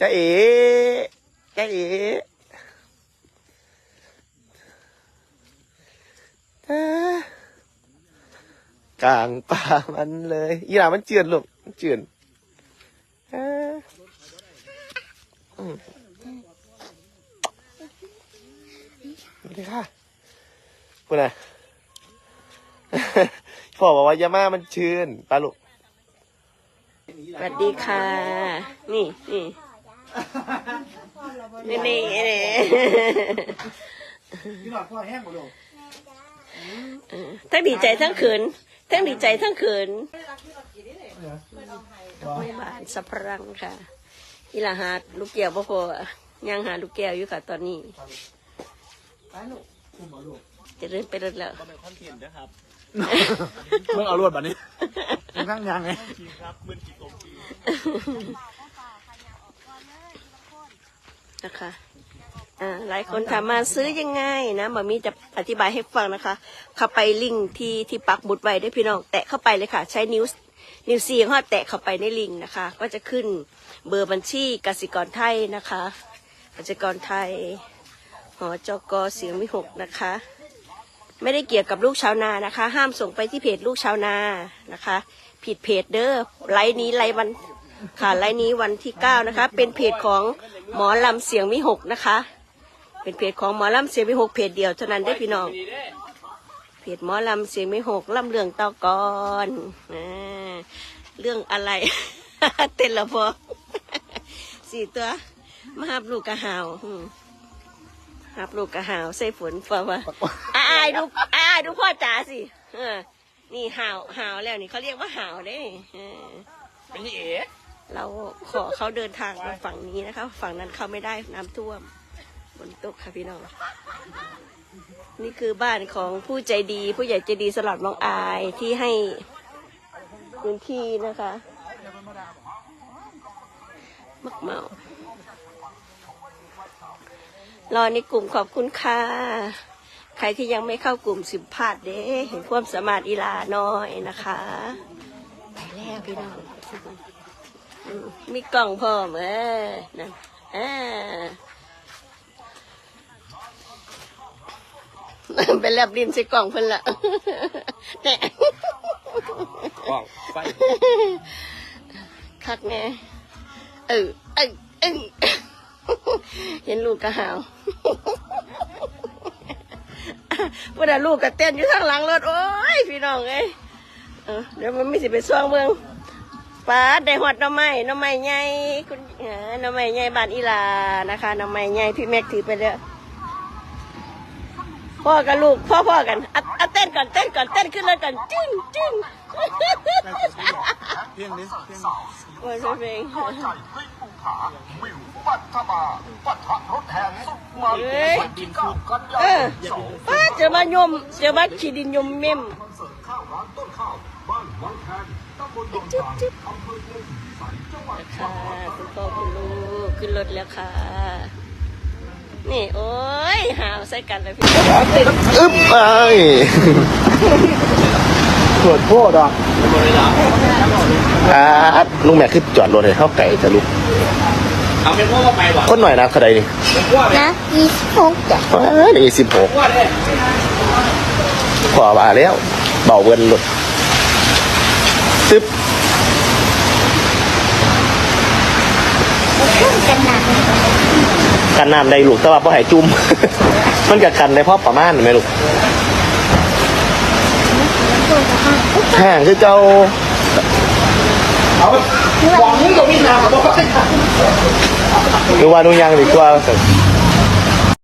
จะเอ๋จะเอ๋กลางป่ามันเลยอีหลามันเจือนลูกเจือนอ่าอืมนี่ค่ะพูดนะพ่อบอกว่ายาม่ามันชื้นปลาลูกสวัสดีค่ะ นี่นี่ นี่นี่นี่พี่หลอดพ่อแห้งหมดเลยทั้งดีใจทั้งเขินทั้งดีใจทั้งเขินไม่บานสะพรังค่ะอีหลาหาลูกแก้วบ่พอยังหาลูกแก้วอยู่ค่ะตอนนี้ไปลูกคุณหมอลูกจะเริ่มไปรถแล้วเมื่อเอารวดแบบนี้ข้างยางไง นะคะอ่าหลายคนถามมาซื้อยังไงนะมามีจะอธิบายให้ฟังนะคะ เข้าไปลิงก์ที่ที่ปักหมุดไว้ได้พี่น้อง แตะเข้าไปเลยค่ะ ใช้นิ้วนิ้วซีของเราแตะเข้าไปในลิงก์นะคะ ก็จะขึ้นเบอร์บัญชีกสิกรไทยนะคะกสิกรไทยหอจกเสียงวิหกนะคะ ไม่ได้เกี่ยวกับลูกชาวนานะคะ ห้ามส่งไปที่เพจลูกชาวนานะคะ ผิดเพจเด้อไลน์นี้ไลน์วัน ค่ะไลน์นี้วันที่เก้านะคะ เป็นเพจของหมอลำเสียงวิหกนะคะ เป็นเพจของหมอลำเสียงวิหกเพจเดียวเท่านั้นได้อพี่น้อง เพจหมอลำเสียงวิหกลำเรื่องเตากอนอ่าเรื่องอะไร เต้นละพอ สี่ตัวมาหับลูกกระหาวอืมหับลูกกระหาวใส่ฝนฟ้าวะอายดูอายดูพ่อจ๋าสิเออนี่หาวหาวแล้วนี่เขาเรียกว่าหาวเด้เออ เป็นที่เอ๋ เราขอเขาเดินทางมาฝั่งนี้นะคะ ฝั่งนั้นเขาไม่ได้น้ำท่วมฝนตกค่ะพี่น้อง นี่คือบ้านของผู้ใจดี ผู้ใหญ่ใจดีสลับน้องอายที่ให้พื้นที่นะคะ มักเมารอในกลุ่มขอบคุณค่ะ ใครที่ยังไม่เข้ากลุ่มสิบพลาดเด้ เห็นความสามารถอีลาน้อยนะคะ ไปแล้วพี่น้อง มีกล่องพร้อมเออนั่นอ่าเป็นแลบดินใส่กล่องเพิ่นละแน่กล้องไฟคักแน่เออเออเออเห็นลูกกระหาวพวกนั้นลูกกระเต้นอยู่ข้างหลังรถโอ้ยพี่น้องเอ้ยเออเดี๋ยวมันไม่สิไปซ่วงเมือง ป้าดได้หอดหน้ำไม้หน้ำไม้ใหญ่คุณเออหน้ำไม้ใหญ่บ้านอีลานะคะหน้ำไม้ใหญ่พี่แม็กถือไปแล้วพ่อกับลูกพ่อพ่อกันอะอะเต้นก่อนเต้นก่อนเต้นขึ้นเลยก่อนจึ้งจึ้งเพียงนี้เพียงโอ้ยเพลงใจให้ภูผาวิวปัทมาปัทะรถแห่สุดมันเอ้ยวันที่เก้ากันยาเอยอนสองป้าเจอมายมเจอมาขีดินยมเม่มคอนเสิร์ตข้าวร้านต้นข้าวบ้านวังแคน ตำบจานอำเภอเมืองศรีสันจังหวัดค่ะคุณพ่อคุณลูกขึ้นรถแล้วค่ะ นี่ โอ้ยหาวใส่กันเลยพี่อึ๊บไปปวดโพดอะอ่าลุงแม่คือจอดรถให้เข้าไก่จะลุกเอาเป็นพวกว่าไปวะคนหน่อยนะคดีนี่นพวกเลยนะยี่สิบหกจ้ะนี่สิบหกพวกเลยขวามาแล้ว เบาเวินหลุด ซึบกันหนักกันน้ำได้ลูกแต่ว่าพ่อหายจุ่ม มันกับกันในพ่อประมาณไหมลูกตัวจะห้าห่างคือเจ้าเอาหวังมึงกับมีนาเขาบอกว่าหรือว่านุ่งยางดีกว่า